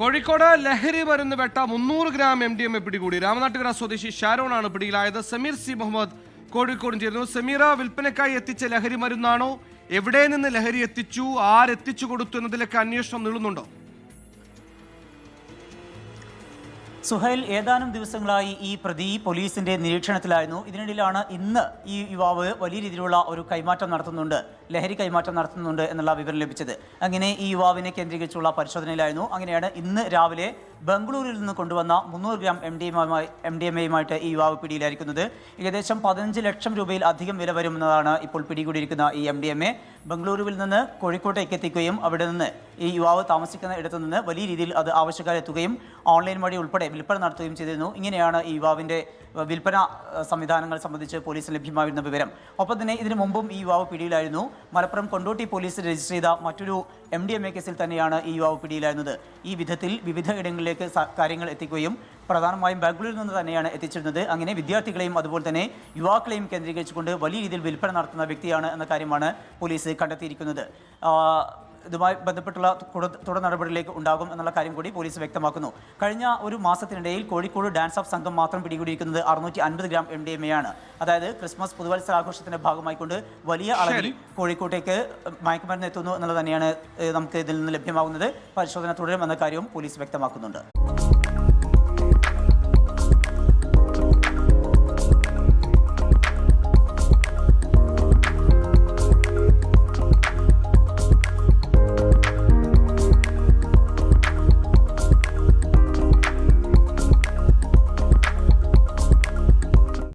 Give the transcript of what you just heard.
കോഴിക്കോട് ലഹരി മരുന്ന് വെട്ട മുന്നൂറ് gram M D M A പിടികൂടി. രാമനാട്ടുകര സ്വദേശി ഷാരോണാണ് പിടിയിലായത്. സമീർ സി മുഹമ്മദ് കോഴിക്കോടും ചേരുന്നു. സമീറ വിൽപ്പനക്കായി എത്തിച്ച ലഹരി മരുന്നാണോ? എവിടെ നിന്ന് ലഹരി എത്തിച്ചു? ആരെത്തിച്ചു കൊടുത്തു എന്നതിലൊക്കെ അന്വേഷണം നീളുന്നുണ്ടോ? സുഹൈൽ ഏതാനും ദിവസങ്ങളായി ഈ പ്രതി പോലീസിന്റെ നിരീക്ഷണത്തിലായിരുന്നു. ഇതിനിടയിലാണ് ഇന്ന് ഈ യുവാവ് വലിയ രീതിയിലുള്ള ഒരു കൈമാറ്റം നടത്തുന്നുണ്ട്. ലഹരി കൈമാറ്റം നടത്തുന്നുണ്ട് എന്നുള്ള വിവരം ലഭിച്ചത്. അങ്ങനെ ഈ യുവാവിനെ കേന്ദ്രീകരിച്ചുള്ള പരിശോധനയിലായിരുന്നു. അങ്ങനെയാണ് ഇന്ന് രാവിലെ ബംഗളൂരിൽ നിന്ന് കൊണ്ടുവന്ന മുന്നൂറ് ഗ്രാം എം ഡി എമ്മുമായി എം ഡി എം എയുമായിട്ട് ഈ യുവാവ് പിടിയിലായിരിക്കുന്നത്. ഏകദേശം പതിനഞ്ച് ലക്ഷം രൂപയിൽ അധികം വില വരുമെന്നതാണ് ഇപ്പോൾ പിടികൂടിയിരിക്കുന്ന ഈ എം ഡി എം എ ബംഗളൂരുവിൽ നിന്ന് കോഴിക്കോട്ടേക്ക് എത്തിക്കുകയും അവിടെ നിന്ന് ഈ യുവാവ് താമസിക്കുന്ന ഇടത്തു നിന്ന് വലിയ രീതിയിൽ അത് ആവശ്യക്കാരെത്തുകയും ഓൺലൈൻ വഴി ഉൾപ്പെടെ വിൽപ്പന നടത്തുകയും ചെയ്തിരുന്നു. ഇങ്ങനെയാണ് ഈ യുവാവിന്റെ വിൽപ്പന സംവിധാനങ്ങൾ സംബന്ധിച്ച് പോലീസിന് ലഭ്യമായിരുന്ന വിവരം. ഒപ്പം തന്നെ ഇതിനു മുമ്പും ഈ യുവാവ് പിടിയിലായിരുന്നു. മലപ്പുറം കൊണ്ടോട്ടി പോലീസ് രജിസ്റ്റർ ചെയ്ത മറ്റൊരു എം ഡി എം എ കേസിൽ തന്നെയാണ് ഈ യുവാവ് പിടിയിലായിരുന്നത്. ഈ വിധത്തിൽ വിവിധ ഇടങ്ങളിലേക്ക് കാര്യങ്ങൾ എത്തിക്കുകയും പ്രധാനമായും ബാംഗ്ലൂരിൽ നിന്ന് തന്നെയാണ് എത്തിച്ചിരുന്നത്. അങ്ങനെ വിദ്യാർത്ഥികളെയും അതുപോലെ തന്നെ യുവാക്കളെയും കേന്ദ്രീകരിച്ചുകൊണ്ട് വലിയ രീതിയിൽ വിൽപ്പന നടത്തുന്ന വ്യക്തിയാണ് എന്ന കാര്യമാണ് പോലീസ് കണ്ടെത്തിയിരിക്കുന്നത്. ഇതുമായി ബന്ധപ്പെട്ടുള്ള തുടർ നടപടികളിലേക്ക് നടപടിയിലേക്ക് ഉണ്ടാകും എന്നുള്ള കാര്യം കൂടി പോലീസ് വ്യക്തമാക്കുന്നു. കഴിഞ്ഞ ഒരു മാസത്തിനിടയിൽ കോഴിക്കോട് ഡാൻസ് ഓഫ് സംഘം മാത്രം പിടികൂടിയിരിക്കുന്നത് അറുന്നൂറ്റി അൻപത് gram M D M A ആണ്. അതായത് ക്രിസ്മസ് പുതുവത്സരാഘോഷത്തിന്റെ ഭാഗമായിക്കൊണ്ട് വലിയ അളവിൽ കോഴിക്കോട്ടേക്ക് മയക്കുമരുന്ന് എത്തുന്നു എന്നുള്ളത് തന്നെയാണ് നമുക്ക് ഇതിൽ നിന്ന് ലഭ്യമാകുന്നത്. പരിശോധന തുടരും എന്ന കാര്യവും പോലീസ് വ്യക്തമാക്കുന്നുണ്ട്.